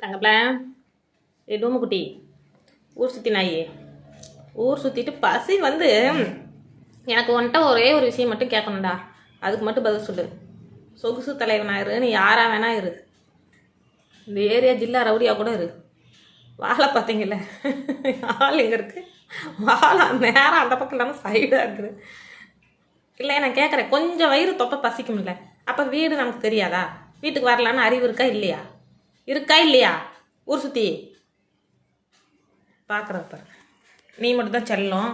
தங்கப்பில ஏ டூமுக்குட்டி ஊர் சுற்றி நாயி. ஊர் சுற்றிட்டு பசி வந்து. எனக்கு வந்துட்ட ஒரே ஒரு விஷயம் மட்டும் கேட்கணும்டா. அதுக்கு மட்டும் பதில் சொல்லு. சொகுசு தலைவனாயிரு நீ யாராக வேணா இரு. இந்த ஏரியா ஜில்லா ரவுடியாக கூட இரு. வாழை பார்த்தீங்கல்ல? ஆள் எங்கே இருக்கு? வாழை நேரம் அந்த பக்கம் இல்லாமல் சைடாக இருக்குது இல்லை நான் கேட்குறேன். கொஞ்சம் வயிறு தொப்பை பசிக்கும்ல. அப்போ வீடு நமக்கு தெரியாதா? வீட்டுக்கு வரலான்னு அறிவு இருக்கா இல்லையா? இருக்கா இல்லையா? ஊர் சுற்றி பாருங்க நீ மட்டும் தான் செல்லம்.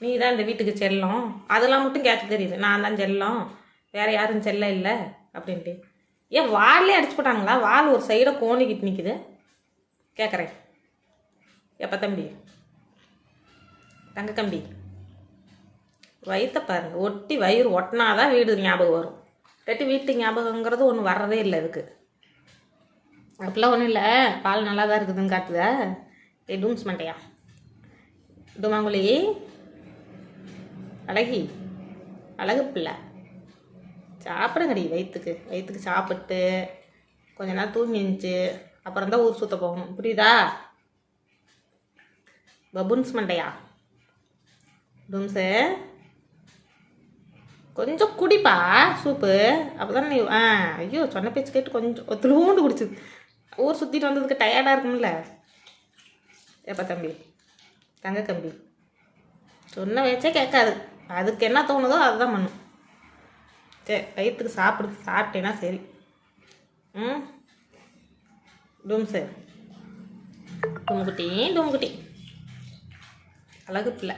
நீ தான் இந்த வீட்டுக்கு செல்லம். அதெல்லாம் மட்டும் கேட்க தெரியுது. நான் தான் செல்லம். வேற யாரும் செல்ல இல்லை? அப்படின்ட்டு. ஏன் வாலே அடிச்சு போட்டாங்களா? வால் ஒரு சைடை கோணிக்கிட்டு நிற்குது கேட்குறேன் எப்போ தம்பி தங்க கம்பி. வயிற்ற பாருங்க. ஒட்டி வயிறு ஒட்டினாதான் வீடு ஞாபகம் வரும். இல்லாட்டி வீட்டு ஞாபகங்கிறது ஒன்று வர்றதே இல்லை இதுக்கு அப்படிலாம் ஒன்றும் இல்லை. பால் நல்லா தான் இருக்குதுன்னு காட்டுதா. ஏ டூம்ஸ் மண்டையா? டுமாங்குழி அழகி. அழகு பிள்ளை. சாப்பிடுங்கடி வயிற்றுக்கு வயிற்றுக்கு சாப்பிட்டு கொஞ்ச நேரம் தூங்கி இருந்துச்சு அப்புறம் தான் ஊர் சுற்ற போகணும். புரியுதா? பபுன்ஸ் மண்டையா? டூம்ஸு கொஞ்சம் குடிப்பா சூப்பு. அப்போ நீ ஆ ஐயோ சொன்ன பேச்சு கேட்டு கொஞ்சம் ஒத்துலூண்டு குடிச்சுது. ஊர் சுற்றிட்டு வந்ததுக்கு டயர்டாக இருக்கும்ல? எப்போ தம்பி? தங்க கம்பி சொன்ன வச்சே கேட்காது. அதுக்கு என்ன தோணுதோ அதுதான் பண்ணும். சரி வயிற்றுக்கு சாப்பிடு சாப்பிட்டேன்னா சரி. ம்? டூம் சார். டூம்குட்டி டூமுக்குட்டி அழகு பிள்ளை.